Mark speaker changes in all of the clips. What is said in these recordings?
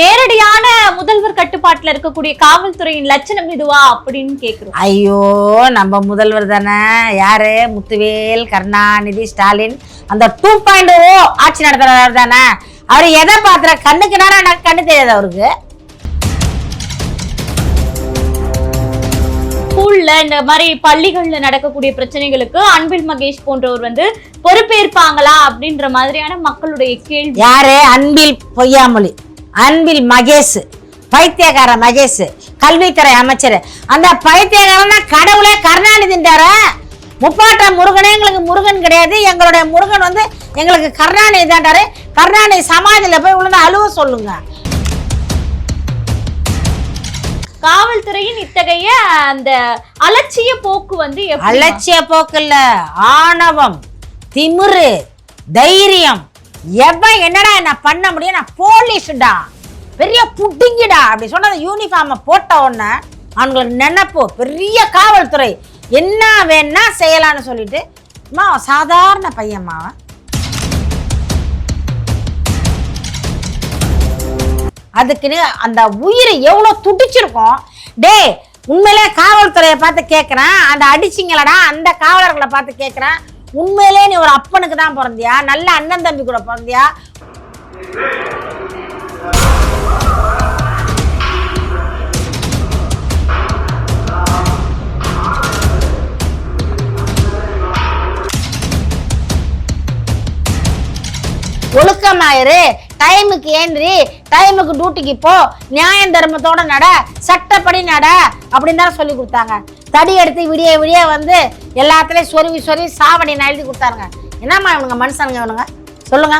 Speaker 1: நேரடியான முதல்வர் கட்டுப்பாட்டுல இருக்கக்கூடிய காவல்துறையின் லட்சணம் இதுவா அப்படின்னு கேக்குறோம்.
Speaker 2: ஐயோ நம்ம முதல்வர் தானே. யாரு? முத்துவேல் கருணாநிதி ஸ்டாலின். அந்த டூ பாயிண்ட் ஓ ஆட்சி நடத்துறவர் தானே. அவர் எதை பாத்துற கண்ணுக்கு நேரம் எனக்கு கண்ணு தெரியாது அவருக்கு.
Speaker 1: ஸ்கூல்ல இந்த மாதிரி பள்ளிகள்ல நடக்கக்கூடிய பிரச்சனைகளுக்கு அன்பில் மகேஷ் போன்றவர் வந்து பொறுப்பேற்பாங்களா அப்படின்ற மாதிரியான மக்களுடைய கேள்வி.
Speaker 2: யாரு? அன்பில் பொய்யாமொழி. அன்பில் மகேஷ் பைத்தியக்கார மகேஷ் கல்வித்துறை அமைச்சர். அந்த பைத்தியக்காரனா கடவுளே கருணாநிதின்றார முப்பாட்ட முருகனே எங்களுக்கு முருகன் கிடையாது. எங்களுடைய முருகன் வந்து எங்களுக்கு கருணாநிதி தான்டாரு. கருணாநிதி சமாதியில் போய் விழுந்து அழுவ சொல்லுங்க.
Speaker 1: காவல்துறையின் இத்தகைய அந்த அலட்சிய போக்கு வந்து
Speaker 2: அலட்சிய போக்கில்ல ஆணவம் திமிரு தைரியம். எவன் என்னடா என்ன பண்ண முடியும்? நான் போலீஸ்டா. பெரிய புட்டிங்கிடா அப்படி சொன்னது யூனிஃபார்மை போட்ட உடனே அவங்களுக்கு நினைப்பு. பெரிய காவல்துறை என்ன வேணா செய்யலாம்னு சொல்லிட்டு அம்மா சாதாரண பையம்மா அதுக்குன்னு அந்த உயிரை எவ்வளோ துடிச்சிருக்கும். டேய் உண்மையிலே காவல்துறையை பார்த்து கேட்குறேன் அந்த அடிச்சிங்களடா அந்த காவலர்களை பார்த்து கேட்குறேன் உண்மையிலே நீ ஒரு அப்பனுக்கு தான் பிறந்தியா? நல்ல அண்ணன் தம்பி கூட பிறந்தியா? ஒழுக்கமாயிரு டைமுக்கு ஏன்றி டைமுக்கு டியூட்டிக்கு போ. நியாயம் தர்மத்தோட நட. சட்டப்படி நட. அப்படின்னு தான் சொல்லி கொடுத்தாங்க. தடி எடுத்து விடிய விடிய வந்து எல்லாத்துலேயும் சொருவி சொருவி சாவடி நான் எழுதி கொடுத்தாருங்க. என்னம்மா இவனுங்க மனுஷனுங்க இவனுங்க? சொல்லுங்க.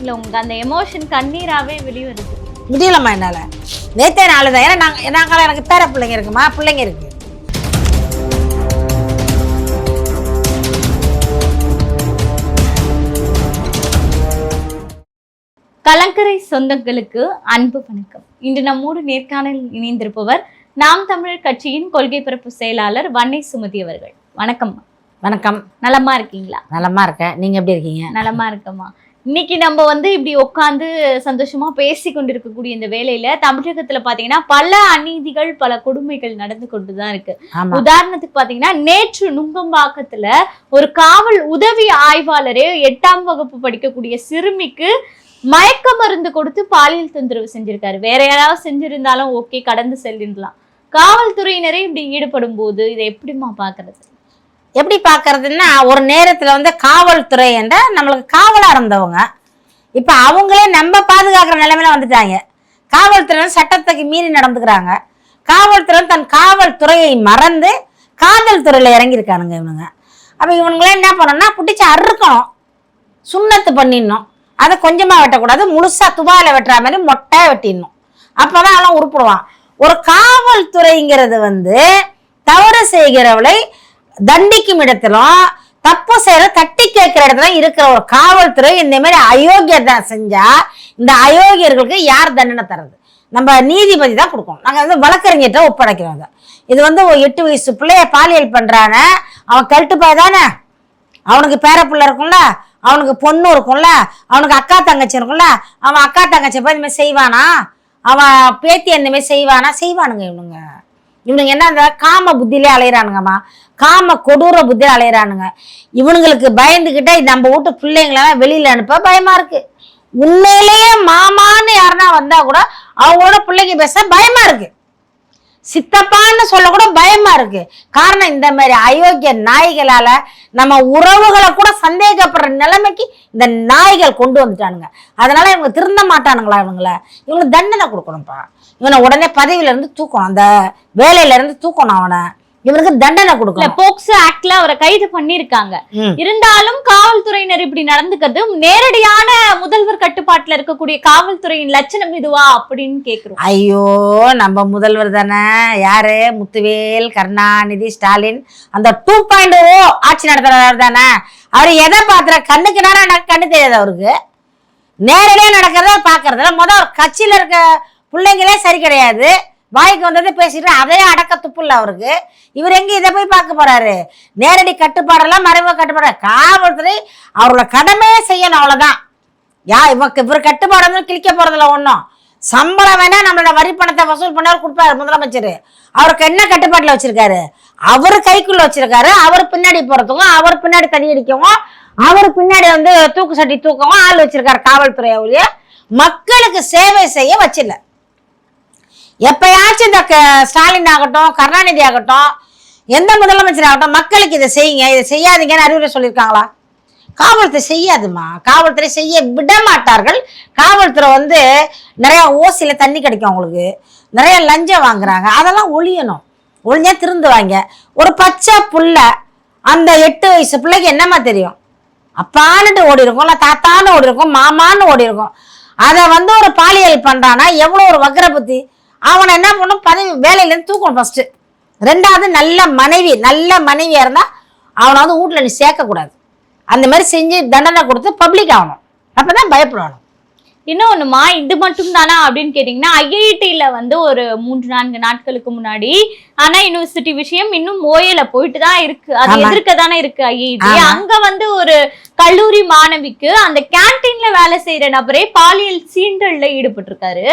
Speaker 1: இல்ல உங்க அந்த எமோஷன் கண்ணீராவே வெளிவருது.
Speaker 2: முடியலம்மா என்னால். நேத்தே நாள் தான் ஏன்னா நாங்கள் நாங்கள் எனக்கு பேர பிள்ளைங்க இருக்குமா? பிள்ளைங்க இருக்கு.
Speaker 1: கலங்கரை சொந்தங்களுக்கு அன்பு வணக்கம். இன்று நம்மோடு நேர்காணலில் இணைந்திருப்பவர் நாம் தமிழர் கட்சியின் கொள்கை பரப்பு செயலாளர் வன்னை சுமதி அவர்கள். வணக்கம்.
Speaker 2: வணக்கம்.
Speaker 1: நலமா இருக்கீங்களா?
Speaker 2: நலமா இருக்கேன். நீங்கள் எப்படி இருக்கீங்க?
Speaker 1: நலமா இருக்கம்மா. இன்னைக்கு நம்ம வந்து இப்படி உட்காந்து சந்தோஷமா பேசி கொண்டிருக்கக்கூடிய இந்த வேலையில தமிழகத்துல பாத்தீங்கன்னா பல அநீதிகள் பல கொடுமைகள் நடந்து கொண்டுதான் இருக்கு. உதாரணத்துக்கு பாத்தீங்கன்னா நேற்று நுங்கம்பாக்கத்துல ஒரு காவல் உதவி ஆய்வாளரே எட்டாம் வகுப்பு படிக்கக்கூடிய சிறுமிக்கு மயக்க மருந்து கொடுத்து பாலியல் தொந்தரவு செஞ்சிருக்காரு. வேற யாராவது செஞ்சிருந்தாலும் ஓகே கடந்து செல்லிடலாம். காவல்துறையினரே இப்படி ஈடுபடும் போது இதை எப்படிம்மா பாக்குறது
Speaker 2: எப்படி பார்க்கறதுன்னா ஒரு நேரத்தில் வந்து காவல்துறை என்ற நம்மளுக்கு காவலாக இருந்தவங்க இப்போ அவங்களே நம்ம பாதுகாக்கிற நிலைமையில வந்துட்டாங்க. காவல்துறை சட்டத்துக்கு மீறி நடந்துக்கிறாங்க. காவல்துறை தன் காவல்துறையை மறந்து காதல் துறையில் இறங்கியிருக்கானுங்க இவனுங்க. அப்போ இவனுங்களே என்ன பண்ணணும்னா பிடிச்சி அறுக்கணும். சுண்ணத்து பண்ணிடணும். அதை கொஞ்சமாக வெட்டக்கூடாது. முழுசாக துபால வெட்டுற மாதிரி மொட்டை வெட்டிடணும். அப்போ தான் அவன் உருப்பிடுவான். ஒரு காவல்துறைங்கிறது வந்து தவறு செய்கிறவளை தண்டிக்கும் இடத்திலும் தப்பு செய்யற தட்டி கேட்கிற இடத்துல இருக்கிற ஒரு காவல்துறை இந்த மாதிரி அயோக்கியத்தை செஞ்சா இந்த அயோக்கியர்களுக்கு யார் தண்டனை தர்றது? நம்ம நீதிபதி தான் கொடுக்கணும். நாங்கள் வந்து வழக்கறிஞர்கிட்ட ஒப்படைக்கிறோம் இது வந்து ஒரு எட்டு வயசு பிள்ளைய பாலியல் பண்ணுறான அவன் கழட்டு போய் தானே? அவனுக்கு பேரப்புள்ள இருக்கும்ல அவனுக்கு பொண்ணு இருக்கும்ல அவனுக்கு அக்கா தங்கச்சி இருக்கும்ல அவன் அக்கா தங்கச்சி போய் இந்த மாதிரி செய்வானா? அவன் பேத்தி அந்த மாதிரி செய்வானா? செய்வானுங்க இவனுங்க. இவனுங்க என்ன அந்த காம புத்தியிலே அலையிறானுங்கம்மா. காம கொடூர புத்தியில அலையிறானுங்க. இவனுங்களுக்கு பயந்துக்கிட்டே நம்ம வீட்டு பிள்ளைங்களெல்லாம் வெளியில அனுப்ப பயமா இருக்கு. உண்மையிலேயே மாமான்னு யாருன்னா வந்தா கூட அவங்களோட பிள்ளைங்க பேச பயமா இருக்கு. சித்தப்பான்னு சொல்ல கூட பயமா இருக்கு. காரணம் இந்த மாதிரி அயோக்கிய நாய்களால நம்ம உறவுகளை கூட சந்தேகப்படுற நிலைமைக்கு இந்த நாய்கள் கொண்டு வந்துட்டானுங்க. அதனால இவங்க திருந்த மாட்டானுங்களா இவங்கள? இவங்களுக்கு தண்டனை கொடுக்கணும்ப்பா. இவனை உடனே பதவியிலேருந்து தூக்கணும். அந்த வேலையிலேருந்து தூக்கணும் அவனை. இவனுக்கு தண்டனை கொடுக்கணும்.
Speaker 1: போக்சோ ஆக்ட்ல அவரை கைது பண்ணிருக்காங்க. இருந்தாலும் காவல்துறையினர் இப்படி நடந்துக்கிறது நேரடியான முதல்வர் கட்டுப்பாட்டுல இருக்கக்கூடிய காவல்துறையின் லட்சணம் இதுவா அப்படின்னு கேக்குறோம்.
Speaker 2: ஐயோ நம்ம முதல்வர் தானே. யாரு? முத்துவேல் கருணாநிதி ஸ்டாலின். அந்த டூ பாயிண்ட் ஓ ஆட்சி நடத்துறவர் தானே. அவர் எதை பார்த்துற கண்ணுக்கு நேரம் கண்ணு தெரியாது அவருக்கு. நேரடியாக நடக்கிறத பார்க்கறதுல முதல் கட்சியில் இருக்க பிள்ளைங்களே சரி கிடையாது. வாய்க்கு வந்ததை பேசிட்டு அதே அடக்க துப்புல அவருக்கு. இவர் எங்க இதை போய் பார்க்க போறாரு? நேரடி கட்டுப்பாடெல்லாம் மறைமுக கட்டுப்பாடு. காவல்துறை அவரோட கடமையே செய்யணும் அவ்வளவுதான். யா இவக்கு இவர் கட்டுப்பாடு வந்து கிழிக்க போறதில்ல ஒன்றும் சம்பளம் வேணா நம்மளோட வரி பணத்தை வசூல் பண்ணவர் கொடுப்பாரு முதலமைச்சர். அவருக்கு என்ன கட்டுப்பாட்டில் வச்சிருக்காரு? அவர் கைக்குள்ள வச்சிருக்காரு அவர் பின்னாடி போறதுக்கும் அவர் பின்னாடி தண்ணி அடிக்கவும் அவர் பின்னாடி வந்து தூக்கு சட்டி தூக்கவும் ஆள் வச்சிருக்காரு காவல்துறை அவரைய மக்களுக்கு சேவை செய்ய வச்சிடல எப்பயாச்சும் இந்த க- ஸ்டாலின் ஆகட்டும் கருணாநிதி ஆகட்டும் எந்த முதலமைச்சர் ஆகட்டும் மக்களுக்கு இதை செய்யுங்க இதை செய்யாதீங்கன்னு அறிவுரை சொல்லியிருக்காங்களா? காவல்துறை செய்யாதுமா? காவல்துறை செய்ய விட மாட்டார்கள் காவல்துறை வந்து நிறைய ஓசியில் தண்ணி கிடைக்கும் அவங்களுக்கு. நிறைய லஞ்சம் வாங்குறாங்க. அதெல்லாம் ஒழியணும். ஒழிஞ்சா திருந்துவாங்க. ஒரு பச்சை புள்ள அந்த எட்டு வயசு பிள்ளைக்கு என்னம்மா தெரியும்? அப்பான்னுட்டு ஓடி இருக்கும் இல்லை தாத்தான்னு ஓடி இருக்கும் மாமான்னு ஓடி இருக்கும். அதை வந்து ஒரு பாலியல் பண்ணுறான்னா எவ்வளோ ஒரு வக்கர புத்தி அவனை என்ன பண்ணும்? பதவி வேலையிலேருந்து தூக்கணும் ஃபர்ஸ்ட் ரெண்டாவது நல்ல மனைவி நல்ல மனைவியா இருந்தா அவனை வந்து வீட்டில் நீ சேர்க்கக்கூடாது அந்த மாதிரி செஞ்சு தண்டனை கொடுத்து பப்ளிக் ஆகணும். அப்பதான் பயப்படணும்.
Speaker 1: இன்னொன்னுமா இது மட்டும் தானா அப்படின்னு கேட்டீங்கன்னா ஐஐடில வந்து ஒரு மூன்று நான்கு நாட்களுக்கு முன்னாடி ஆனா யூனிவர்சிட்டி விஷயம் இன்னும் ஓயல போயிட்டு தான் இருக்கு. அது. எதிர்க்க தானே இருக்கு ஐஐடி. அங்க வந்து ஒரு கல்லூரி மாணவிக்கு அந்த கேண்டீன்ல வேலை செய்யற நபரே பாலியல் சீண்டல்ல ஈடுபட்டிருக்காரு.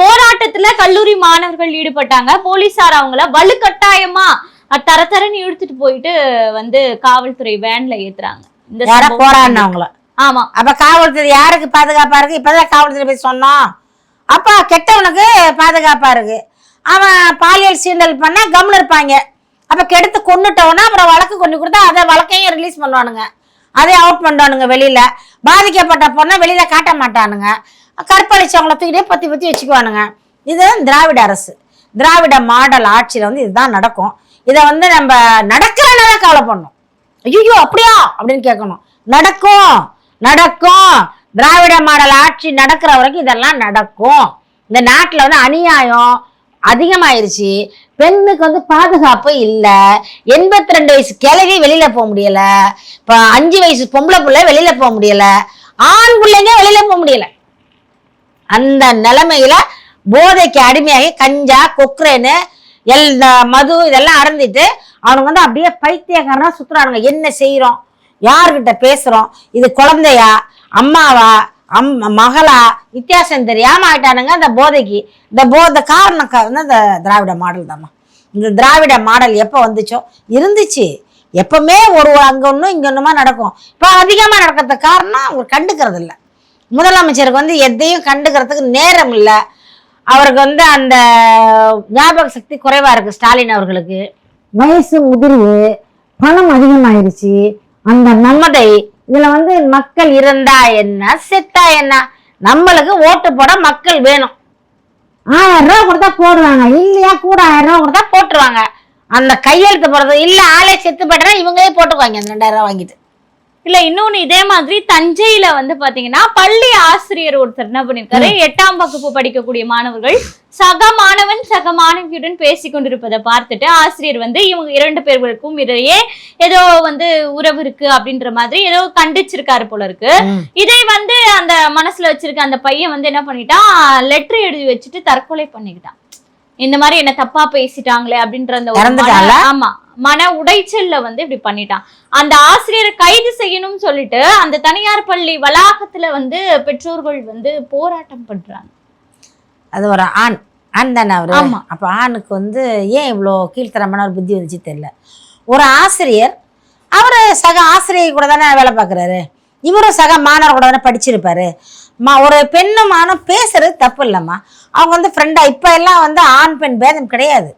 Speaker 1: போராட்டத்துல கல்லூரி மாணவர்கள் ஈடுபட்டாங்க. போலீசார் அவங்கள வலுக்கட்டாயமா தர தரன்னு இழுத்துட்டு போயிட்டு வந்து காவல்துறை வேன்ல ஏத்துறாங்க. இந்த
Speaker 2: போராடினவங்கள
Speaker 1: ஆமா.
Speaker 2: அப்ப காவல்துறை யாருக்கு பாதுகாப்பா இருக்கு? இப்பதான் காவல்துறை போய் சொன்னோம் அப்ப கெட்டவனுக்கு பாதுகாப்பா இருக்கு. அவன் பாலியல் சீண்டல் பண்ணா கம்னு இருப்பாங்க. அப்ப கெடுத்து கொண்டுட்டவனா அப்புறம் வழக்கு கொண்டு கொடுத்தா அதை வழக்கையும் ரிலீஸ் பண்ணுவானுங்க. அதை அவுட் பண்ணுவானுங்க வெளியில. பாதிக்கப்பட்ட பொண்ணை வெளியில காட்ட மாட்டானுங்க. கற்பழிச்சவங்கள தூக்கிட்டே பத்தி பத்தி வச்சுக்குவானுங்க. இதுதான் திராவிட அரசு. திராவிட மாடல் ஆட்சியில் வந்து இதுதான் நடக்கும். இதை வந்து நம்ம நடக்கிறனால கவலை பண்ணும் ஐயோ அப்படியா? அப்படின்னு கேட்கணும். நடக்கும். நடக்கும். திராவிட மாடல் ஆட்சி நடக்கிற வரைக்கும் இதெல்லாம் நடக்கும். இந்த நாட்டில் வந்து அநியாயம் அதிகமாயிருச்சு. பெண்ணுக்கு வந்து பாதுகாப்பு இல்லை. எண்பத்தி ரெண்டு வயசு கிழவி வெளியில போக முடியல. இப்போ அஞ்சு வயசு பொம்பளை பிள்ளை வெளியில போக முடியல. ஆண் பிள்ளைங்க வெளியில போக முடியல. அந்த நிலைமையில போதைக்கு அடிமையாகி கஞ்சா கொக்ரேனு எல் மது இதெல்லாம் அறந்துட்டு அவனுங்க வந்து அப்படியே பைத்தியக்காரனா சுத்துறானுங்க. என்ன செய்யறோம் யார்கிட்ட பேசுறோம்? இது குழந்தையா? அம்மாவா? அம் மகளா வித்தியாசம் தெரியாம ஆயிட்டானுங்க இந்த போதைக்கு இந்த போதை காரணம் வந்து இந்த திராவிட மாடல் தாம்மா. இந்த திராவிட மாடல் எப்போ வந்துச்சோ? இருந்துச்சு. எப்பவுமே ஒரு அங்க ஒன்றும் இங்க ஒண்ணுமா நடக்கும். இப்போ அதிகமா நடக்கிறதுக்கு காரணம் அவங்க கண்டுக்கிறது இல்லை முதலமைச்சருக்கு வந்து எதையும் கண்டுக்கிறதுக்கு நேரம் இல்லை. அவருக்கு வந்து அந்த ஞாபக சக்தி குறைவா இருக்கு ஸ்டாலின் அவர்களுக்கு. வயசு முதிர்வு பணம் அதிகமாயிருச்சு. அந்த நம்மதை இதுல வந்து மக்கள் இருந்தா என்ன செத்தா என்ன? நம்மளுக்கு ஓட்டு போட மக்கள் வேணும். ஆயிரம் ரூபா கொடுத்தா போடுவாங்க. இல்லையா கூட ஆயிரம் ரூபா கொடுத்தா போட்டுருவாங்க. அந்த கையெழுத்து போடுறது இல்ல ஆளே செத்து போயிட்டா இவங்களே போட்டுக்குவாங்க. அந்த ரெண்டாயிரம் ரூபா வாங்கிட்டு.
Speaker 1: இல்ல இன்னொன்னு இதே மாதிரி தஞ்சையில வந்து பாத்தீங்கன்னா பள்ளி ஆசிரியர் ஒருத்தர் என்ன பண்ணிருக்காரு? எட்டாம் வகுப்பு படிக்கக்கூடிய மாணவர்கள் சக மாணவன் சக மாணவியுடன் பேசிக் கொண்டிருப்பதை பார்த்துட்டு ஆசிரியர் வந்து இவங்க இரண்டு பேர்களுக்கும் இடையே ஏதோ வந்து உறவு இருக்கு அப்படின்ற மாதிரி ஏதோ கண்டிச்சிருக்காரு போல இருக்கு. இதை வந்து அந்த மனசுல வச்சிருக்க அந்த பையன் வந்து என்ன பண்ணிட்டான்? லெட்டர் எழுதி வச்சுட்டு தற்கொலை பண்ணிக்கிட்டான். இந்த மாதிரி என்ன தப்பா பேசிட்டாங்களே அப்படின்ற அந்த ஆமா. மன உடைச்சல்ல வந்து இப்படி பண்ணிட்டான். அந்த ஆசிரியரை கைது செய்யணும்னு சொல்லிட்டு அந்த தனியார் பள்ளி வளாகத்துல வந்து பெற்றோர்கள் வந்து போராட்டம் பண்றாங்க.
Speaker 2: அது ஒரு ஆண் ஆண் தானே அவரு?
Speaker 1: ஆமா.
Speaker 2: அப்ப ஆணுக்கு வந்து ஏன் இவ்வளோ கீழ்த்தரமான ஒரு புத்தி வந்துச்சு தெரியல. ஒரு ஆசிரியர் அவர் சக ஆசிரியை கூட தானே வேலை பார்க்குறாரு. இவரும் சக மாணவர் கூட தானே படிச்சிருப்பாரு. மா ஒரு பெண்ணும் ஆணும் பேசுறது தப்பு இல்லைம்மா. அவங்க வந்து ஃப்ரெண்டா இப்போ எல்லாம் வந்து ஆண் பெண் பேதம் கிடையாது.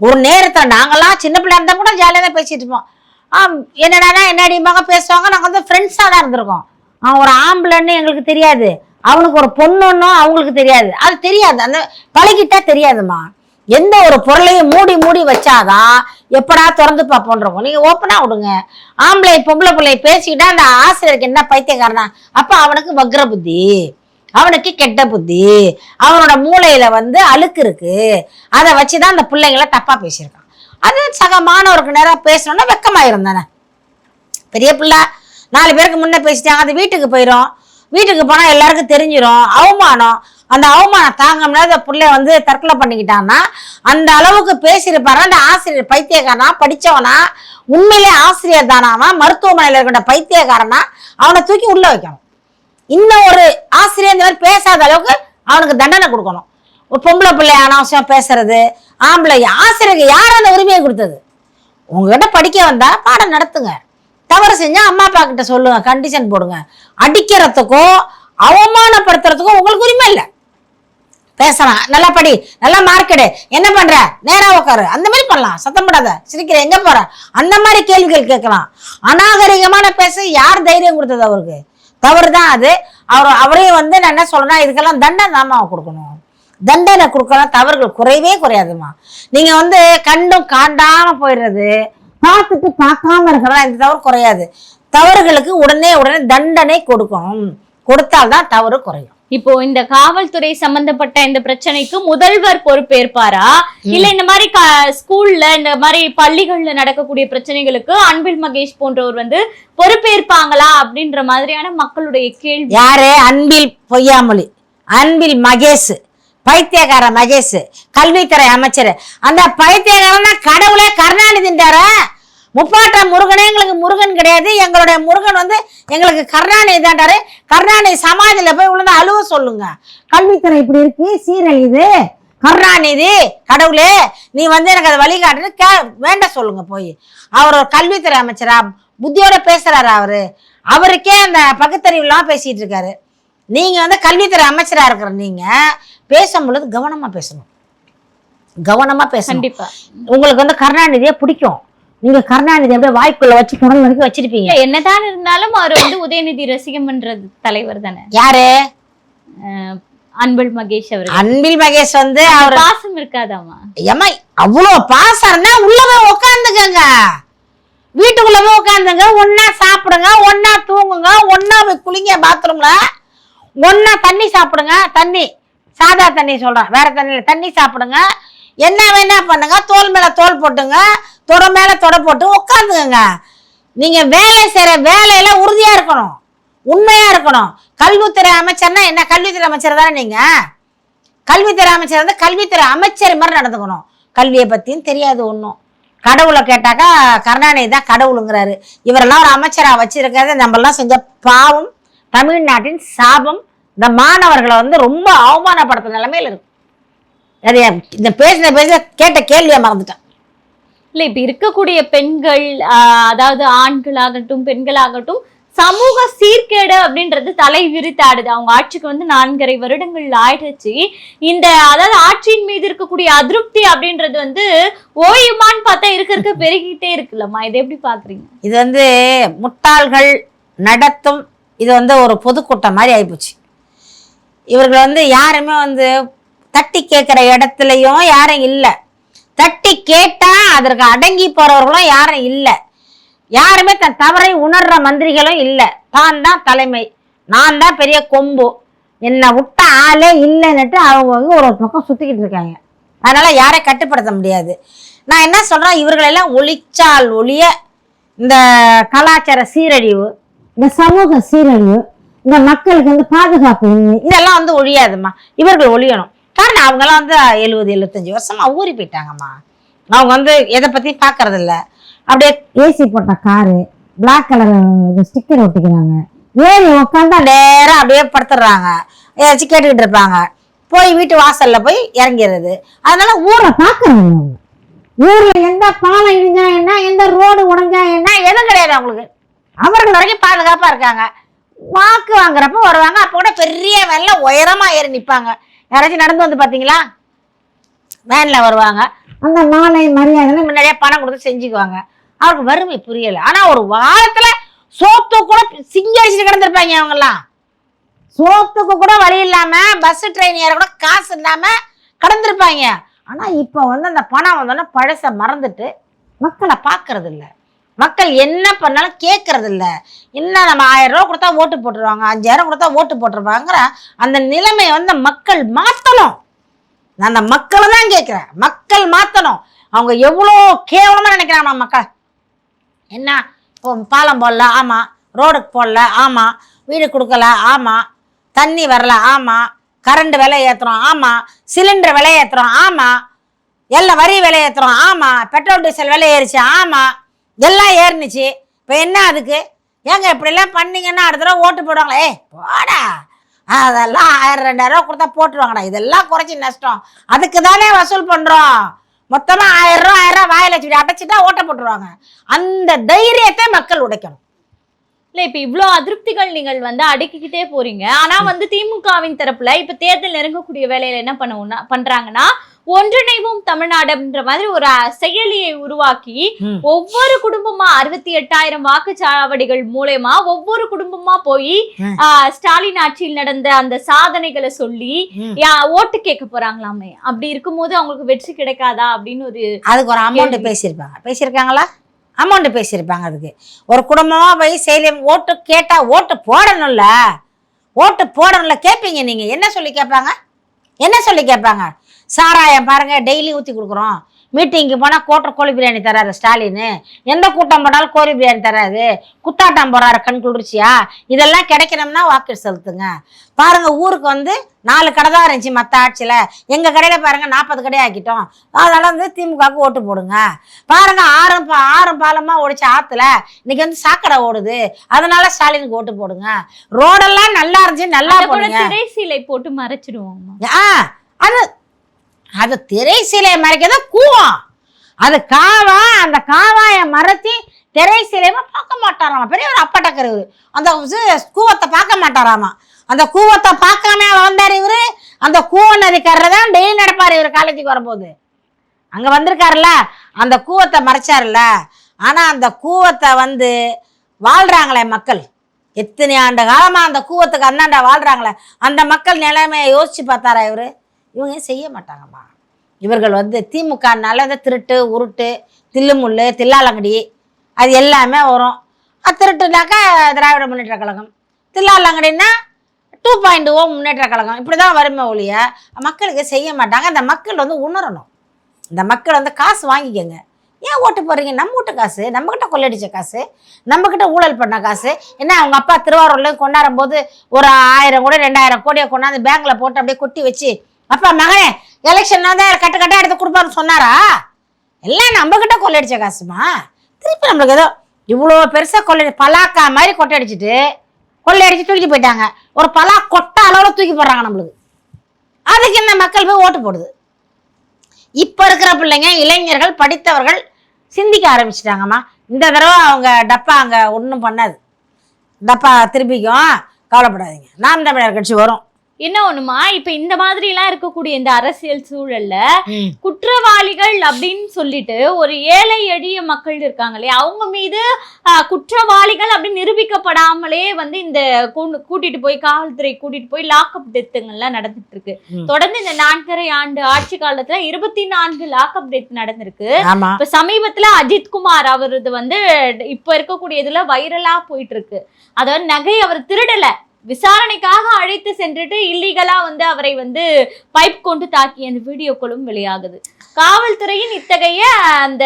Speaker 2: ஒரு நேரத்தில் நாங்களாம் சின்ன பிள்ளையா இருந்தால் கூட ஜாலியாக தான் பேசிட்டு இருப்போம். ஆ என்னடா என்னடிம்பாங்க பேசுவாங்க? நாங்கள் வந்து ஃப்ரெண்ட்ஸாக தான் இருந்திருக்கோம். அவன் ஒரு ஆம்பளைன்னு எங்களுக்கு தெரியாது. அவனுக்கு ஒரு பொண்ணுன்னும் அவங்களுக்கு தெரியாது. அது தெரியாது. அந்த பழகிட்டா தெரியாதும்மா. எந்த ஒரு பொருளையும் மூடி மூடி வச்சாதான் எப்படா திறந்து பார்ப்போன்றோம் நீங்கள் ஓப்பனாக விடுங்க. ஆம்பளை பொம்பளை பிள்ளை பேசிக்கிட்டா அந்த ஆசிரியருக்கு என்ன பைத்தியக்காரனா? அப்போ அவனுக்கு வக்ர புத்தி அவனுக்கு கெட்ட புத்தி அவனோட மூளையில வந்து அழுக்கு இருக்கு. அதை வச்சுதான் அந்த பிள்ளைங்கள தப்பா பேசியிருக்கான். அது சக மாணவருக்கு நேரம் பேசணும்னா வெக்கமாயிருந்தானே பெரிய பிள்ளை நாலு பேருக்கு முன்னே பேசிட்டாங்க அது வீட்டுக்கு போயிடும் வீட்டுக்கு போனால் எல்லாருக்கும் தெரிஞ்சிடும் அவமானம். அந்த அவமானம் தாங்க முடியாத அந்த பிள்ளை வந்து தற்கொலை பண்ணிக்கிட்டான்னா அந்த அளவுக்கு பேசியிருப்பாரா? அந்த ஆசிரியர் பைத்தியக்காரனா? படிச்சவனா? உண்மையிலே ஆசிரியர் தானாவா? மருத்துவமனையில் இருக்கின்ற பைத்தியக்காரனா? அவனை தூக்கி உள்ளே வைக்கணும். இன்னும் ஒரு ஆசிரியர் இந்த மாதிரி பேசாத அளவுக்கு அவனுக்கு தண்டனை கொடுக்கணும். ஒரு பொம்பளை பிள்ளை அனாவசியம் பேசுறது ஆம்பளை ஆசிரியருக்கு யார் அந்த உரிமையை கொடுத்தது? உங்ககிட்ட படிக்க வந்தா பாடம் நடத்துங்க. தவறு செஞ்சா அம்மா அப்பா கிட்ட சொல்லுங்க கண்டிஷன் போடுங்க. அடிக்கிறதுக்கும் அவமானப்படுத்துறதுக்கும் உங்களுக்கு உரிமை இல்லை. பேசலாம். நல்லா படி. நல்லா மார்க்கெடு என்ன பண்ற? நேரா உட்காரு அந்த மாதிரி பண்ணலாம். சத்தம் போடாத. சிரிக்கிற. எங்க போற? அந்த மாதிரி கேள்விகள் கேட்கலாம். அநாகரிகமான பேச யார் தைரியம் கொடுத்தது அவருக்கு? தவறு தான் அது. அவர் அவரையும் வந்து நான் என்ன சொல்றேன்னா இதுக்கெல்லாம் தண்டனை தாம்மா கொடுக்கணும். தண்டனை கொடுக்கலாம் தவறுகள் குறையவே குறையாதும்மா நீங்க வந்து கண்டும் காண்டாம போயிடுறது பார்த்துட்டு பார்க்காம இருக்கலாம் இந்த தவறு குறையாது. தவறுகளுக்கு உடனே உடனே தண்டனை கொடுக்கணும். கொடுத்தால்தான் தவறு குறையும்.
Speaker 1: இப்போ இந்த காவல்துறை சம்பந்தப்பட்ட இந்த பிரச்சனைக்கு முதல்வர் பொறுப்பேற்பாரா? இல்ல இந்த மாதிரி ஸ்கூல்ல இந்த மாதிரி பள்ளிகள்ல நடக்கக்கூடிய பிரச்சனைகளுக்கு அன்பில் மகேஷ் போன்றவர் வந்து பொறுப்பேற்பாங்களா அப்படின்ற மாதிரியான மக்களுடைய கேள்வி.
Speaker 2: யாரு? அன்பில் பொய்யாமொழி. அன்பில் மகேஷ். பைத்தியக்கார மகேஷ். கல்வித்துறை அமைச்சர். அந்த பைத்தியக்காரனா கடவுளே கருணாநிதின்றார முப்பாட்ட முருகனே எங்களுக்கு முருகன் கிடையாது. எங்களுடைய முருகன் வந்து எங்களுக்கு கருணாநிதி தான்டாரு கருணாநிதி சமாதியில போய் விழுந்து அழுவ சொல்லுங்க. கல்வித்துறை இப்படி இருக்கு சீரழியுது கருணாநிதி கடவுளே நீ வந்து எனக்கு அதை வழிகாட்டுன்னு கே வேண்ட சொல்லுங்க போய். அவர் ஒரு கல்வித்துறை அமைச்சரா புத்தியோட பேசுறாரு அவரு. அவருக்கே அந்த பகுத்தறிவுலாம் பேசிட்டு இருக்காரு. நீங்க வந்து கல்வித்துறை அமைச்சரா இருக்கிற நீங்க பேசும்பொழுது கவனமா பேசணும். கவனமா பேசணும்.
Speaker 1: கண்டிப்பா.
Speaker 2: உங்களுக்கு வந்து கருணாநிதியை பிடிக்கும். நீங்க கருணாநிதி அப்படியே வாய்க்குள்ள வச்சு குரல் வரைக்கும் வச்சிருப்பீங்க.
Speaker 1: என்னதான் இருந்தாலும் அவர் வந்து உதயநிதி ரசிகம் பண்றது தலைவர் தானே.
Speaker 2: யாரு?
Speaker 1: அன்பில் மகேஷ் அவர்
Speaker 2: அன்பில் மகேஷ் வந்து அவர்
Speaker 1: பாசம் இருக்காதாமா
Speaker 2: ஏமா அவ்வளோ பாசம் இருந்தா உள்ள போய் உட்காந்துக்கங்க வீட்டுக்குள்ள போய் உட்காந்துங்க ஒண்ணா சாப்பிடுங்க ஒண்ணா தூங்குங்க போய் குளிங்க பாத்ரூம்ல ஒண்ணா தண்ணி சாப்பிடுங்க தண்ணி சாதா தண்ணி சொல்றேன் வேற தண்ணியில தண்ணி சாப்பிடுங்க. என்ன வேணா பண்ணுங்க தோல் மேல தோல் போட்டுங்க தொட மேல தொட போட்டு உட்காந்துங்க நீங்க வேலை செய்யற வேலையில உறுதியா இருக்கணும் உண்மையா இருக்கணும். கல்வித்துறை அமைச்சர்னா என்ன? கல்வித்துறை அமைச்சர் தானே நீங்க? கல்வித்துறை அமைச்சர் வந்து கல்வித்துறை அமைச்சர் மாதிரி நடந்துக்கணும். கல்வியை பத்தியும் தெரியாது ஒன்றும் கடவுளை கேட்டாக்கா கருணாநிதி தான் கடவுளுங்கிறாரு. இவரெல்லாம் ஒரு அமைச்சராக வச்சிருக்கிறது நம்மெல்லாம் செஞ்ச பாவம் தமிழ்நாட்டின் சாபம் இந்த மாணவர்களை வந்து ரொம்ப அவமானப்படுத்துற நிலைமையில இருக்கு. என் இந்த பேசின பேச கேட்ட கேள்வியை மறந்துட்டேன்.
Speaker 1: இல்ல இப்ப இருக்கக்கூடிய பெண்கள் அதாவது ஆண்களாகட்டும் பெண்களாகட்டும் சமூக சீர்கேடு அப்படின்றது தலை விரித்தாடுது. அவங்க ஆட்சிக்கு வந்து நான்கரை வருடங்கள் ஆயிடுச்சு. இந்த அதாவது ஆட்சியின் மீது இருக்கக்கூடிய அதிருப்தி அப்படின்றது வந்து ஓயுமான்னு பார்த்தா இருக்க இருக்க பெருகிட்டே இருக்குல்லம்மா. இதை எப்படி பாக்குறீங்க
Speaker 2: இது வந்து முட்டாள்கள் நடத்தும் இது வந்து ஒரு பொதுக்கூட்டம் மாதிரி ஆயிப்போச்சு. இவர்கள் வந்து யாருமே வந்து தட்டி கேட்குற இடத்துலையும் யாரும் இல்லை. தட்டி கேட்டா அதற்கு அடங்கி போறவர்களும் யாரும் இல்லை. யாருமே தன் தவறை உணர்ற மந்திரிகளும் இல்லை. தான் தான் தலைமை. நான் தான் பெரிய கொம்பு. என்னை விட்ட ஆளே இல்லைன்னுட்டு அவங்க வந்து ஒரு பக்கம் சுற்றிக்கிட்டு இருக்காங்க. அதனால் யாரை கட்டுப்படுத்த முடியாது. நான் என்ன சொல்கிறேன் இவர்களெல்லாம் ஒழிச்சால் ஒழிய இந்த கலாச்சார சீரழிவு இந்த சமூக சீரழிவு இந்த மக்களுக்கு வந்து பாதுகாப்பு இதெல்லாம் வந்து ஒழியாதும்மா. இவர்கள் ஒழியணும். காரணம் அவங்கெல்லாம் வந்து எழுபது எழுபத்தஞ்சு வருஷமா ஊறி போயிட்டாங்கம்மா. அவங்க வந்து எதை பத்தி பாக்குறது இல்ல அப்படியே ஏசி போட்ட காரு பிளாக் கலர் ஸ்டிக்கர் ஒட்டிக்கிறாங்க. ஏறி உட்காந்தா நேராக அப்படியே படுத்துடுறாங்க. ஏதாச்சும் கேட்டுக்கிட்டு இருப்பாங்க. போய் வீட்டு வாசல்ல போய் இறங்கிடுறது. அதனால ஊரை பாக்குறாங்க அவங்க. ஊர்ல எந்த பாலம் இடிஞ்சா என்ன எந்த ரோடு உடஞ்சா என்ன எதுவும் கிடையாது அவங்களுக்கு. அவர்கள் வரைக்கும் பாதுகாப்பா இருக்காங்க. வாக்கு வாங்குறப்ப வருவாங்க. அப்போ கூட பெரிய வெள்ள உயரமா ஏறி நிப்பாங்க. யாராச்சும் நடந்து வந்து பார்த்தீங்களா வேனில் வருவாங்க. அந்த மாலை மரியாதை முன்னாடியே பணம் கொடுத்து செஞ்சுக்குவாங்க. அவருக்கு வறுமை புரியல. ஆனா ஒரு வாரத்துல சோத்து கூட சிங்கடிச்சுட்டு கிடந்திருப்பாங்க அவங்கெல்லாம். சோத்துக்கு கூட வழி இல்லாம பஸ் ட்ரெயின் ஏற கூட காசு இல்லாம கடந்திருப்பாங்க. ஆனா இப்ப வந்து அந்த பணம் வந்தோடனே பழச மறந்துட்டு மக்களை பார்க்கறது இல்லை மக்கள் என்ன பண்ணாலும் கேட்கறது இல்லை என்ன நம்ம ஆயிரம் ரூபா கொடுத்தா ஓட்டு போட்டுருவாங்க அஞ்சாயிரம் கொடுத்தா ஓட்டு போட்டுருவாங்கிற அந்த நிலைமையை வந்து மக்கள் மாற்றணும் நான் அந்த மக்களை தான் கேட்குறேன் மக்கள் மாற்றணும் அவங்க எவ்வளோ கேவலமாக நினைக்கிறாங்க மக்கள். என்ன? இப்போ பாலம் போடல ஆமாம் ரோடுக்கு போடல ஆமாம் வீடு கொடுக்கல ஆமாம் தண்ணி வரல ஆமாம் கரண்ட் விலை ஏற்றுறோம் ஆமாம் சிலிண்டர் விலை ஏற்றுறோம் ஆமாம் எல்லாம் வரி விலை ஏற்றுறோம் ஆமாம் பெட்ரோல் டீசல் விலை ஏறிச்சு ஆமாம் எல்லாம் ஏறினுச்சு. இப்போ என்ன அதுக்கு? ஏங்க இப்படிலாம் பண்ணிங்கன்னா அடுத்த தடவை ஓட்டு போடுவாங்களே. ஏய் போடா. அதெல்லாம் ஆயிரம் ரெண்டாயிரம் கொடுத்தா போட்டுருவாங்கடா. இதெல்லாம் குறைச்சி நஷ்டம். அதுக்கு தானே வசூல் பண்ணுறோம் மொத்தமாக ஆயிரம் ரூபா ஆயிரம் ரூபா வாயில் வச்சு அடைச்சிட்டா ஓட்ட போட்டுருவாங்க. அந்த தைரியத்தை மக்கள் உடைக்கணும்.
Speaker 1: இல்லை இப்போ இவ்வளோ அதிருப்திகள் நீங்கள் வந்து அடுக்கிக்கிட்டே போறீங்க. ஆனால் வந்து திமுகவின் தரப்புல இப்போ தேர்தல் நெருங்கக்கூடிய வேலையில் என்ன பண்ணுவோம்னா பண்ணுறாங்கன்னா ஒன்றிணைவோம் தமிழ்நாடுன்ற மாதிரி ஒரு செயலியை உருவாக்கி. ஒவ்வொரு குடும்பமா அறுபத்தி எட்டாயிரம் வாக்குச்சாவடிகள் மூலயமா ஒவ்வொரு குடும்பமா போய் ஸ்டாலின் ஆட்சியில் நடந்த அந்த சாதனைகளை சொல்லி ஓட்டு கேட்க போறாங்களாமே. அப்படி இருக்கும்போது அவங்களுக்கு வெற்றி கிடைக்காதா அப்படின்னு ஒரு
Speaker 2: அதுக்கு ஒரு அமௌண்ட். பேசியிருப்பாங்க. பேசியிருக்காங்களா? அமௌண்ட் பேசியிருப்பாங்க அதுக்கு. ஒரு குடும்பமாக போய் செயலி ஓட்டு கேட்டால் ஓட்டு போடணும்ல? ஓட்டு போடணும்ல? கேட்பீங்க நீங்கள் என்ன சொல்லி கேட்பாங்க? என்ன சொல்லி கேட்பாங்க? சாராயம் பாருங்க டெய்லி ஊற்றி கொடுக்குறோம். மீட்டிங்க்கு போனால் கோட்டை கோழி பிரியாணி தராரு ஸ்டாலின். எந்த கூட்டம் போனாலும் கோழி பிரியாணி தராது குத்தாட்டம் போடுறாரு கண் குளிர்ச்சியா? இதெல்லாம் கிடைக்கணும்னா வாக்கு செலுத்துங்க. பாருங்க ஊருக்கு வந்து நாலு கடை தான் இருந்துச்சு மற்ற ஆட்சியில். எங்கள் கடையில் பாருங்க நாற்பது கடை ஆக்கிட்டோம். அதனால வந்து திமுகவுக்கு ஓட்டு போடுங்க. பாருங்க ஆறும் பா ஆறும் பாலமா ஓடிச்சு ஆத்துல இன்னைக்கு வந்து சாக்கடை ஓடுது. அதனால ஸ்டாலினுக்கு ஓட்டு போடுங்க. ரோடெல்லாம் நல்லா இருந்துச்சு நல்லா போடுங்க.
Speaker 1: போட்டு மறைச்சிடுவாங்க
Speaker 2: ஆ அது அது திரை சிலை மறைக்கத கூவம். அது காவா அந்த காவாயை மறைச்சி திரை சிலையமா பார்க்க மாட்டாராமா? பெரிய ஒரு அப்பட்டக்கரு இவரு அந்த கூவத்தை பார்க்க மாட்டாராமா? அந்த கூவத்தை பார்க்காம வந்தார் இவரு. அந்த கூவ நதிக்கரை தான் டெய்லி நடப்பார் இவர் காலேஜுக்கு வரும்போது. அங்கே வந்திருக்காருல்ல? அந்த கூவத்தை மறைச்சாருல்ல? ஆனால் அந்த கூவத்தை வந்து வாழ்கிறாங்களே மக்கள். எத்தனை ஆண்டு காலமாக அந்த கூவத்துக்கு அந்தாண்டா வாழ்கிறாங்களே அந்த மக்கள் நிலைமையை யோசித்து பார்த்தாரா இவரு? இவங்க ஏன் செய்ய மாட்டாங்கம்மா? இவர்கள் வந்து திமுகனால இந்த திருட்டு உருட்டு தில்லுமுள்ளு தில்லாலங்கடி அது எல்லாமே வரும். அது திருட்டுனாக்கா திராவிட முன்னேற்ற கழகம். தில்லாலங்கடின்னா டூ பாயிண்ட் ஓ முன்னேற்ற கழகம். இப்படி தான் வருமே ஒழிய மக்களுக்கு செய்ய மாட்டாங்க. அந்த மக்கள் வந்து உணரணும். இந்த மக்கள் வந்து காசு வாங்கிக்கோங்க. ஏன் ஓட்டு போடுறீங்க? நம்ம வீட்டு காசு நம்மக்கிட்ட கொள்ளடிச்ச காசு நம்மக்கிட்ட ஊழல் பண்ண காசு. என்ன அவங்க அப்பா திருவாரூர்லேயும் கொண்டாடும் போது ஒரு ஆயிரம் கோடி ரெண்டாயிரம் கோடியை கொண்டாந்து பேங்கில் போட்டு அப்படியே கொட்டி வச்சு அப்பா மகனே எலெக்ஷன் தான் கட்டு கட்டாக எடுத்து கொடுப்பாருன்னு சொன்னாரா? எல்லாம் நம்மக்கிட்ட கொள்ளடிச்ச காசுமா? திருப்பி நம்மளுக்கு ஏதோ இவ்வளோ பெருசாக கொள்ளடி பலாக்கா மாதிரி கொட்டை அடிச்சுட்டு கொள்ளை அடிச்சு தூக்கிட்டு போயிட்டாங்க. ஒரு பலா கொட்டை அளவில் தூக்கி போடுறாங்க நம்மளுக்கு. அதுக்கு என்ன மக்கள் போய் ஓட்டு போடுது. இப்போ இருக்கிற பிள்ளைங்க இளைஞர்கள் படித்தவர்கள் சிந்திக்க ஆரம்பிச்சிட்டாங்கம்மா. இந்த தடவை அவங்க டப்பா அங்கே ஒன்றும் பண்ணாது. டப்பா திருப்பிக்கும். கவலைப்படாதீங்க. நாம் தமிழர் கட்சி வரும்.
Speaker 1: என்ன ஒண்ணுமா? இப்ப இந்த மாதிரி எல்லாம் இருக்கக்கூடிய இந்த அரசியல் சூழல்ல குற்றவாளிகள் அப்படின்னு சொல்லிட்டு ஒரு ஏழை எளிய மக்கள் இருக்காங்க இல்லையா அவங்க மீது குற்றவாளிகள் அப்படின்னு நிரூபிக்கப்படாமலே வந்து இந்த கூட்டிட்டு போய் காவல்துறை கூட்டிட்டு போய் லாக்அப் டெத்துங்கள்லாம் நடந்துட்டு இருக்கு. தொடர்ந்து இந்த நான்கரை ஆண்டு ஆட்சி காலத்துல இருபத்தி நான்கு லாக்அப் டெத் நடந்திருக்கு. இப்ப சமீபத்துல அஜித் குமார் அவரது வந்து இப்ப இருக்கக்கூடிய இதுல வைரலா போயிட்டு இருக்கு அதாவது நகை அவர் திருடல. விசாரணைக்காக அழைத்து சென்றுட்டு இல்லீகலா வந்து அவரை வந்து பைப் கொண்டு தாக்கிய அந்த வீடியோக்களும் வெளியாகுது. காவல்துறையின் இத்தகைய அந்த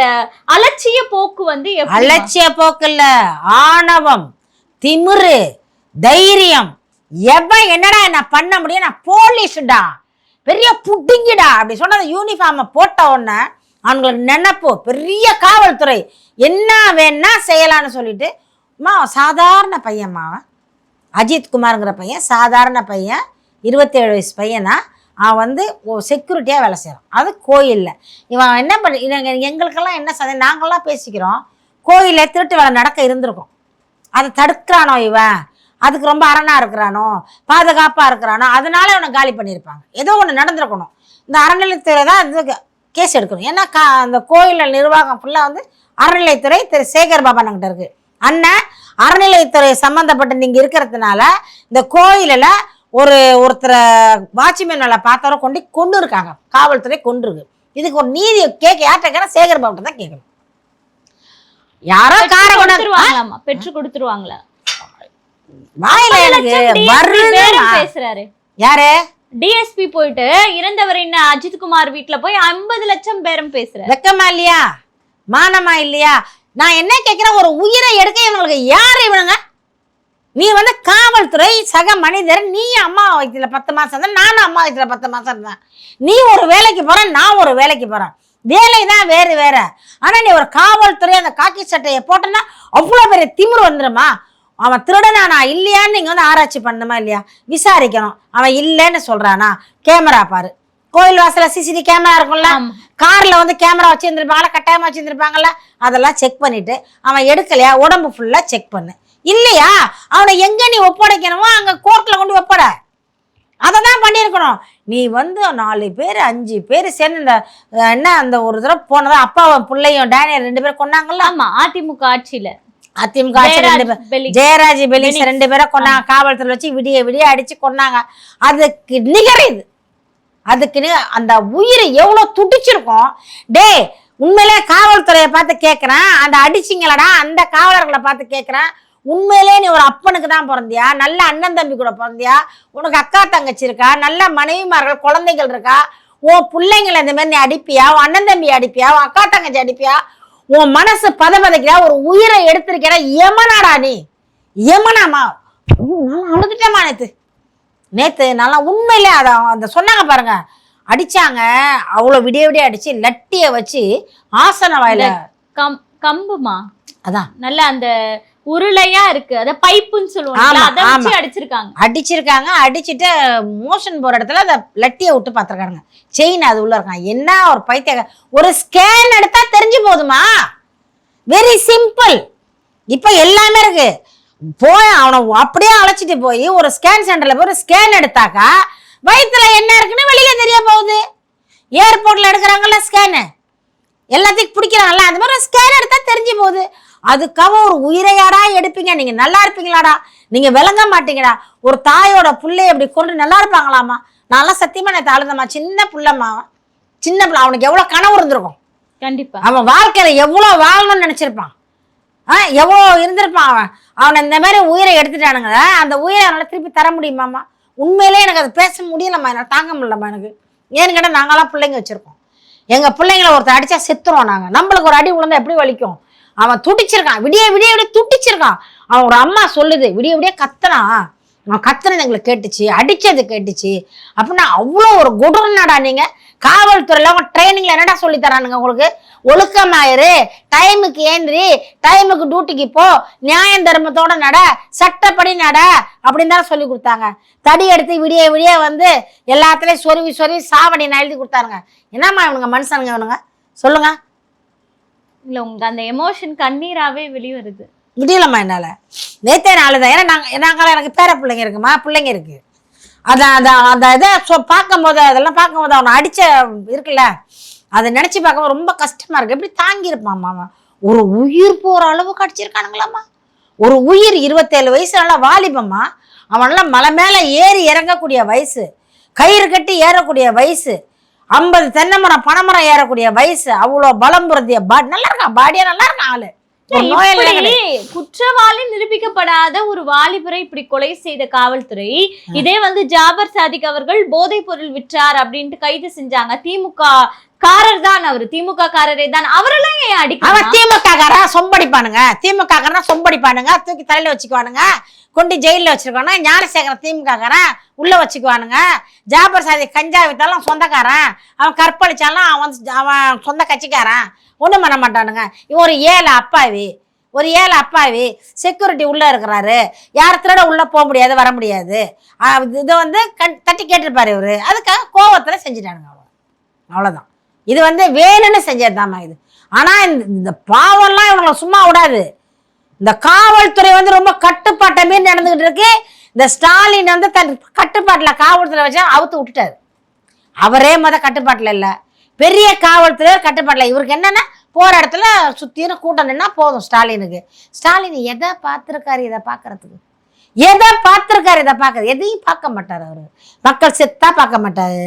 Speaker 1: அலட்சிய போக்கு வந்து
Speaker 2: அலட்சிய போக்கு இல்ல ஆணவம் திமிரு தைரியம். எவன் என்னடா நான் பண்ண முடியும்? நான் போலீஸ்டா. பெரிய புட்டிங்கிடா அப்படி சொன்ன யூனிஃபார்மை போட்ட உடனே அவங்களுக்கு நினைப்பு. பெரிய காவல்துறை என்ன வேணா செய்யலான்னு சொல்லிட்டு மா சாதாரண பையன்மாவன் அஜித் குமாருங்கிற பையன் சாதாரண பையன் இருபத்தேழு வயசு பையனா அவன் வந்து செக்யூரிட்டியாக வேலை செய்கிறான் அது கோயிலில். இவன் என்ன பண்ணி எங்களுக்கெல்லாம் என்ன சதை நாங்கள்லாம் பேசிக்கிறோம். கோயிலில் திருட்டு வேலை நடக்க இருந்திருக்கும். அதை தடுக்கிறானோ இவன்? அதுக்கு ரொம்ப அரணாக இருக்கிறானோ? பாதுகாப்பாக இருக்கிறானோ? அதனால அவனை காலி பண்ணியிருப்பாங்க. ஏதோ ஒன்று நடந்திருக்கணும். இந்த அறநிலையத்துறை தான் இது கேஸ் எடுக்கணும். ஏன்னா கா அந்த கோயிலில் நிர்வாகம் ஃபுல்லாக வந்து அறநிலையத்துறை திரு சேகர் பாபா கிட்ட இருக்குது அண்ணன் அறநிலையத்துறை சம்மந்தப்பட்ட நீங்கள் இருக்கிறதுனால இந்த கோயிலில் ஒரு ஒருத்தரை வாட்ச்மேன் வேலை பார்த்தவரை கொண்டு கொண்டு இருக்காங்க. காவல்துறை கொண்டு இருக்கு. இதுக்கு ஒரு நீதி கேட்க யார்கிட்ட சேகர் பாபுட்ட தான் கேட்கணும். யாரோ காரை கொண்டு
Speaker 1: பெற்று கொடுத்துருவாங்களா?
Speaker 2: வாயில எனக்கு
Speaker 1: பேசுறாரு.
Speaker 2: யாரு?
Speaker 1: டிஎஸ்பி போயிட்டு இறந்தவரின் அஜித் குமார் வீட்டுல போய் ஐம்பது லட்சம் பேரம் பேசுறாரு.
Speaker 2: வெக்கமா இல்லையா? மானமா இல்லையா? நான் என்ன கேட்கிறேன்? ஒரு உயிரை எடுக்க இவங்களுக்கு யார் இவனுங்க நீ வந்து காவல்துறை சக மனிதர் நீ அம்மா வயிற்றுல பத்து மாதம் இருந்த நானும் அம்மா வயிற்றுல பத்து மாதம் இருந்தேன். நீ ஒரு வேலைக்கு போகிறேன் நான் ஒரு வேலைக்கு போகிறேன் வேலை தான் வேறு வேற. ஆனால் நீ ஒரு காவல்துறை அந்த காக்கி சட்டையை போட்டேன்னா அவ்வளோ பெரிய திமிரு வந்துடுமா அவன் திருடனானா இல்லையான்னு நீங்கள் வந்து ஆராய்ச்சி பண்ணணுமா இல்லையா? விசாரிக்கணும். அவன் இல்லைன்னு சொல்கிறானா கேமரா பாரு. கோயில் வாசல்ல சிசிடிவி கேமரா இருக்கும்ல. கார்ல வந்து கேமரா வச்சிருந்துருப்பாங்களா கட்டாயமா வச்சிருந்துருப்பாங்கல்ல அதெல்லாம் செக் பண்ணிட்டு அவன் எடுக்கலையா உடம்பு ஃபுல்லா செக் பண்ணு. இல்லையா? அவனை எங்க நீ ஒப்படைக்கணுமோ அங்க கோர்ட்ல கொண்டு ஒப்பட. அதை தான் பண்ணியிருக்கணும். நீ வந்து நாலு பேர் அஞ்சு பேர் சேர்ந்து இந்த என்ன அந்த ஒரு தடவை போனதா அப்பாவும் பிள்ளையும் டேனியல் ரெண்டு பேரும் கொண்டாங்கல்ல
Speaker 1: ஆமா அதிமுக ஆட்சியில.
Speaker 2: அதிமுக ஆட்சி ரெண்டு
Speaker 1: ஜெயராஜ்
Speaker 2: பேர்
Speaker 1: பெலி-
Speaker 2: ஜெயராஜ் பெலிஸ் ரெண்டு பேரை கொண்டாங்க காவல்துறை வச்சு விடிய விடிய அடிச்சு கொண்டாங்க அதுக்கு நிகர் இது. அதுக்குன்னு அந்த உயிரை எவ்வளோ துடிச்சிருக்கும்? டேய் உண்மையிலே காவல்துறையை பார்த்து கேட்குறேன் அந்த அடிச்சிங்களடா அந்த காவலர்களை பார்த்து கேட்குறேன் உண்மையிலே நீ ஒரு அப்பனுக்கு தான் பிறந்தியா? நல்ல அண்ணன் தம்பி கூட பிறந்தியா? உனக்கு அக்கா தங்கச்சி இருக்கா? நல்ல மனைவிமார்கள் குழந்தைகள் இருக்கா? உன் பிள்ளைங்களை இந்த மாதிரி நீ அடிப்பியா? உன் அண்ணன் தம்பி அடிப்பியா? உன் அக்கா தங்கச்சி அடிப்பியா? உன் மனசு பதபதைக்கிறா? ஒரு உயிரை எடுத்திருக்கிற எமனாடா நீ? எமனாமா? நான் அழுதுட்டேமா நேத்து. நேத்து நல்லா உண்மையிலே அதை அந்த சொன்னாங்க பாருங்க. அடிச்சாங்க. அவ்வளோ விடிய விடிய அடிச்சு லட்டிய வச்சு ஆசன வாயில
Speaker 1: கம் கம்புமா?
Speaker 2: அதான்.
Speaker 1: நல்ல அந்த உருளையா இருக்கு. அத பைப்புன்னு சொல்லுவாங்க. அடிச்சிருக்காங்க.
Speaker 2: அடிச்சிருக்காங்க. அடிச்சுட்டு மோஷன் போற இடத்துல அதை லட்டியை விட்டு பார்த்துருக்காங்க செயின் அது உள்ள இருக்கான். என்ன ஒரு பைத்திய ஒரு ஸ்கேன் எடுத்தா தெரிஞ்சு போதுமா? வெரி சிம்பிள் இப்போ எல்லாமே இருக்கு. போய் அவனை அப்படியே அழைச்சிட்டு போய் ஒரு ஸ்கேன் சென்டர்ல போய் ஒரு ஸ்கேன் எடுத்தாக்கா வயித்துல என்ன இருக்குன்னு வெளியில தெரிய போகுது. ஏர்போர்ட்ல எடுக்கிறாங்கல்ல ஸ்கேனு எல்லாத்தையும் பிடிக்கிறாங்கல்ல அந்த மாதிரி ஸ்கேன் எடுத்தா தெரிஞ்சு போகுது. அதுக்காக ஒரு உயிரையாடா எடுப்பீங்க. நீங்க நல்லா இருப்பீங்களாடா. நீங்க விளங்க மாட்டீங்கடா. ஒரு தாயோட புள்ளைய இப்படி கொண்டு நல்லா இருப்பாங்களாமா நான்லாம் சத்தியமா நேற்று அழுதம்மா. சின்ன புள்ளம்மா. சின்ன பிள்ளை. அவனுக்கு எவ்வளவு கனவு இருந்திருக்கும்.
Speaker 1: கண்டிப்பா.
Speaker 2: அவன் வாழ்க்கையில எவ்வளவு வாழணும்னு நினைச்சிருப்பான். ஆ எவ்வளோ இருந்திருப்பான் அவன்? அவனை இந்த மாதிரி உயிரை எடுத்துட்டானுங்க அந்த உயிரை என்னால் திருப்பி தர முடியுமாம்மா? உண்மையிலே எனக்கு அது பேச முடியலம்மா என்னால் தாங்க முடியலம்மா எனக்கு. ஏன்னு கேட்டால் நாங்களாம் பிள்ளைங்க வச்சுருக்கோம். எங்கள் பிள்ளைங்கள ஒருத்தர் அடித்தா செத்துறோம் நாங்கள் நம்மளுக்கு ஒரு அடி விழுந்தா எப்படி வலிக்கும்? அவன் துடிச்சிருக்கான். விடிய விடிய விடிய துடிச்சிருக்கான். அவன் ஒரு அம்மா சொல்லுது விடிய விடிய கத்துறான் அவன் கத்துனது எங்களுக்கு கேட்டுச்சு அடிச்சது கேட்டுச்சு. அப்படின்னா அவ்வளோ ஒரு கொடூரனாடா நீங்கள் காவல்துறையில அவங்க ட்ரைனிங்கில் என்னடா சொல்லி தரானுங்க உங்களுக்கு? ஒழுக்கமாயிரு டைமுக்கு ஏந்திரி. டைமுக்கு டியூட்டிக்கு போ. நியாய தர்மத்தோட நட. சட்டப்படி நட. அப்படின்னு தான் சொல்லி கொடுத்தாங்க. தடி எடுத்து விடிய விடிய வந்து எல்லாத்துலயும் சொருவி சொருவி சாவடி நான் எழுதி கொடுத்தாருங்க. என்னம்மா இவனுங்க மனுஷனுங்க இவனுங்க? சொல்லுங்க.
Speaker 1: இல்ல உங்க அந்த எமோஷன் கண்ணீராவே வெளிவருது.
Speaker 2: முடியலம்மா என்னால். நேத்தே நாள் தான். ஏன்னா நாங்கள் நாங்களாம் எனக்கு பேர பிள்ளைங்க இருக்குமா? பிள்ளைங்க இருக்கு. அதான் அதான் அந்த இதை சொ பார்க்கும்போது அதெல்லாம் பார்க்கும்போது அவனை அடிச்ச இருக்குல்ல? அதை நினச்சி பார்க்கும்போது ரொம்ப கஷ்டமா இருக்கு. எப்படி தாங்கியிருப்பான் அவன்? ஒரு உயிர் போகிற அளவுக்கு அடிச்சிருக்கானுங்களாம்மா? ஒரு உயிர் இருபத்தேழு வயசு நல்லா வாலிபம்மா. அவனெல்லாம் மலை மேலே ஏறி இறங்கக்கூடிய வயசு. கயிறு கட்டி ஏறக்கூடிய வயசு. ஐம்பது தென்னை மரம் பனைமரம் ஏறக்கூடிய வயசு. அவ்வளோ பலம் பொருந்திய பாடி நல்லா இருக்கான் பாடியா நல்லா இருக்கான் ஆளு
Speaker 1: குற்றவாளி நிரூபிக்கப்படாத ஒரு வாலிபரை இப்படி கொலை செய்த காவல்துறை இதே வந்து ஜாபர் சாதிக் அவர்கள் போதைப் பொருள் விற்றார் அப்படின்ட்டு கைது செஞ்சாங்க. திமுக காரர் தான் அவர். திமுக காரரே தான் அவரெல்லாம் ஏன்
Speaker 2: அவன் திமுக காரா சொம்படிப்பானுங்க. திமுக காரனா சொம்படிப்பானுங்க. தூக்கி தலையில வச்சுக்குவானுங்க. கொண்டு ஜெயிலில் வச்சிருக்கானுங்க ஞானசேகரன் திமுக காரன் உள்ள வச்சுக்குவானுங்க. ஜாபர் சாதி கஞ்சா வித்தாலும் சொந்தக்காரன். அவன் கற்பழிச்சாலும் அவன் அவன் சொந்த கட்சிக்காரன். ஒன்றும் பண்ண மாட்டானுங்க. இவன் ஒரு ஏழை அப்பாவி. ஒரு ஏழை அப்பாவி. செக்யூரிட்டி உள்ளே இருக்கிறாரு. யார் திருட உள்ளே போக முடியாது வர முடியாது. இதை வந்து கண் தட்டி கேட்டிருப்பாரு இவர். அதுக்காக கோவத்தில் செஞ்சுட்டானுங்க அவ்வளோ அவ்வளோதான் இது வந்து வேணும்னு செஞ்சதுதாம்மா இது. ஆனால் இந்த இந்த பாவம்லாம் இவங்களை சும்மா விடாது. இந்த காவல்துறை வந்து ரொம்ப கட்டுப்பாட்டை மீறி நடந்துகிட்டு இருக்கு. இந்த ஸ்டாலின் வந்து தன் கட்டுப்பாட்டில் காவல்துறை வச்சா அவுத்து விட்டுட்டாரு. அவரே மொதல் கட்டுப்பாட்டில் இல்லை. பெரிய காவல்துறையர் கட்டுப்பாட்டில். இவருக்கு என்னென்னா போகிற இடத்துல சுற்றியும் கூட்டம் நின்னா போதும் ஸ்டாலினுக்கு. ஸ்டாலின் எதை பார்த்துருக்காரு இதை பார்க்குறதுக்கு? எதை பார்த்துருக்காரு இதை பார்க்குறது எதையும் பார்க்க மாட்டார் அவர். மக்கள் செத்தாக பார்க்க மாட்டார்.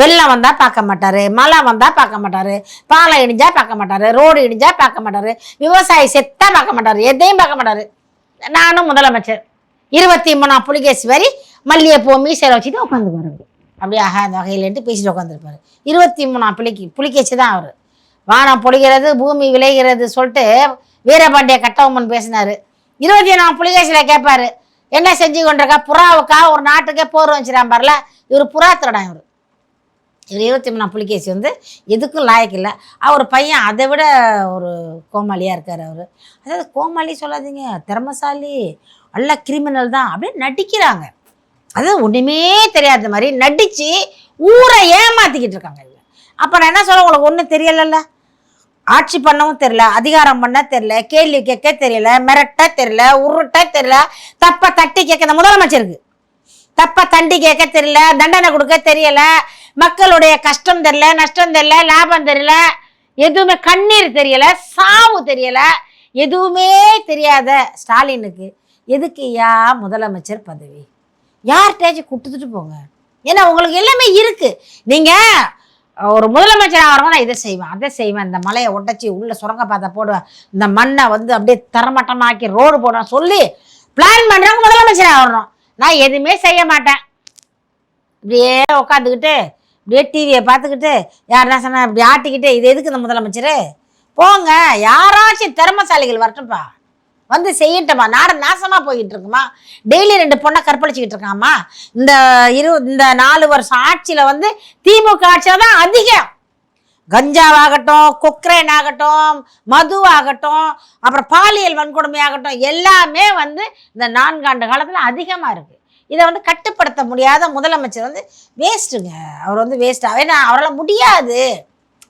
Speaker 2: வெள்ளம் வந்தால் பார்க்க மாட்டார் மழை வந்தால் பார்க்க மாட்டார் பாலம் இடிஞ்சால் பார்க்க மாட்டார் ரோடு இடிஞ்சால் பார்க்க மாட்டார் விவசாயி செத்தாக பார்க்க மாட்டார் எதையும் பார்க்க மாட்டார். நானும் முதலமைச்சர். இருபத்தி மூணாம் புலிகேசி வரி மல்லிகைப்பூ மீசையில் வச்சுட்டு உட்காந்துக்குவார் அவரு. அப்படியே ஆகாத அந்த வகையிலேன்ட்டு பேசிட்டு உட்காந்துருப்பாரு. இருபத்தி மூணாம் புலிக்கு புலிகேசி தான் அவர். வானம் பொழிகிறது பூமி விளைகிறது சொல்லிட்டு வீரபாண்டிய கட்டவம்மன் பேசினார். இருபத்தி ஏழாம் புலிகேசியில் கேட்பாரு என்ன செஞ்சு கொண்டிருக்கா? புறாவுக்கா ஒரு நாட்டுக்கே போர் வச்சுறான் பாருல. இவர் புறா திருடன் இவர் இருபத்தி மூணாம் புலிகேசி வந்து எதுக்கும் லாயக்கு இல்லை. அவர் பையன் அதை விட ஒரு கோமாளியாக இருக்கார் அவர். அதாவது கோமாளி சொல்லாதீங்க திறமசாலி நல்ல கிரிமினல் தான் அப்படியே நடிக்கிறாங்க. அதாவது ஒன்றுமே தெரியாத மாதிரி நடித்து ஊரை ஏமாற்றிக்கிட்டு இருக்காங்க இல்லை அப்போ நான் என்ன சொல்ல உங்களுக்கு ஒன்றும் தெரியலல்ல? ஆட்சி பண்ணவும் தெரில அதிகாரம் பண்ண தெரில கேள்வி கேட்க தெரியல மிரட்ட தெரியல உருட்ட தெரியல தப்பை தட்டி கேட்க இந்த முதலமைச்சருக்கு. தப்பை தண்டி கேட்க தெரியல தண்டனை கொடுக்க தெரியல மக்களுடைய கஷ்டம் தெரியல நஷ்டம் தெரியல லாபம் தெரியல எதுவுமே கண்ணீர் தெரியல சாவு தெரியல எதுவுமே தெரியாத ஸ்டாலினுக்கு எதுக்கு யா முதலமைச்சர் பதவி? யார்கிட்டயாச்சும் கொடுத்துட்டு போங்க. ஏன்னா உங்களுக்கு எல்லாமே இருக்கு. நீங்க ஒரு முதலமைச்சர் ஆகிறவங்க நான் இதை செய்வேன் அதை செய்வேன். இந்த மலையை உடைச்சி உள்ள சுரங்கப்பாதை போடுவேன். இந்த மண்ணை வந்து அப்படியே தரமட்டமாக்கி ரோடு போடுவேன் சொல்லி பிளான் பண்ணுறவங்க முதலமைச்சர் ஆகணும். நான் எதுவுமே செய்ய மாட்டேன். இப்படியே உட்காந்துக்கிட்டு இப்படியே டிவியை பார்த்துக்கிட்டு யாருன்னா சொன்னால் இப்படி ஆட்டிக்கிட்டு இது எதுக்கு இந்த முதலமைச்சர்? போங்க யாராச்சும் திறமசாலிகள் வரட்டும்ப்பா வந்து செய்யட்டுமா நாடு நாசமாக போய்கிட்டு இருக்குமா டெய்லி ரெண்டு பொண்ணை கற்பழிச்சிக்கிட்டு இருக்காமா இந்த இரு இந்த நாலு வருஷம் ஆட்சியில் வந்து திமுக ஆட்சியில் தான் அதிகம். கஞ்சாவாகட்டும் கொக்ரைன் ஆகட்டும் மதுவாகட்டும் அப்புறம் பாலியல் வன்கொடுமை ஆகட்டும் எல்லாமே வந்து இந்த நான்காண்டு காலத்தில் அதிகமாக இருக்குது இதை வந்து கட்டுப்படுத்த முடியாத முதலமைச்சர் வந்து வேஸ்ட்டுங்க அவர் வந்து வேஸ்ட்டாக ஏன்னா அவரால் முடியாது.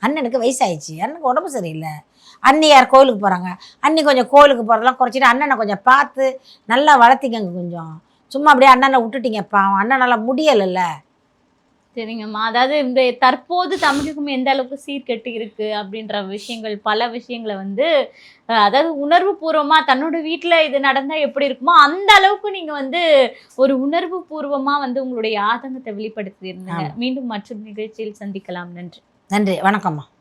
Speaker 2: அண்ணனுக்கு வயசாயிடுச்சு. அண்ணனுக்கு உடம்பு சரியில்லை. அண்ணியார் கோயிலுக்கு போகிறாங்க அண்ணி கொஞ்சம் கோயிலுக்கு போகிறதெல்லாம் குறைச்சிட்டு அண்ணனை கொஞ்சம் பார்த்து நல்லா வளர்த்திக்கங்க கொஞ்சம். சும்மா அப்படியே அண்ணனை விட்டுட்டிங்கப்பா. அவன் அண்ணனால் முடியலைல்ல.
Speaker 1: சரிங்கம்மா அதாவது இந்த தற்போது தமிழகம் எந்த அளவுக்கு சீர்கெட்டு இருக்கு அப்படின்ற விஷயங்கள் பல விஷயங்களை வந்து அதாவது உணர்வு பூர்வமா தன்னோட வீட்ல இது நடந்தா எப்படி இருக்குமோ அந்த அளவுக்கு நீங்க வந்து ஒரு உணர்வு பூர்வமா வந்து உங்களுடைய ஆதங்கத்தை வெளிப்படுத்தி இருந்தீங்க மீண்டும் மற்றொரு நிகழ்ச்சியில் சந்திக்கலாம். நன்றி.
Speaker 2: நன்றி. வணக்கம்மா.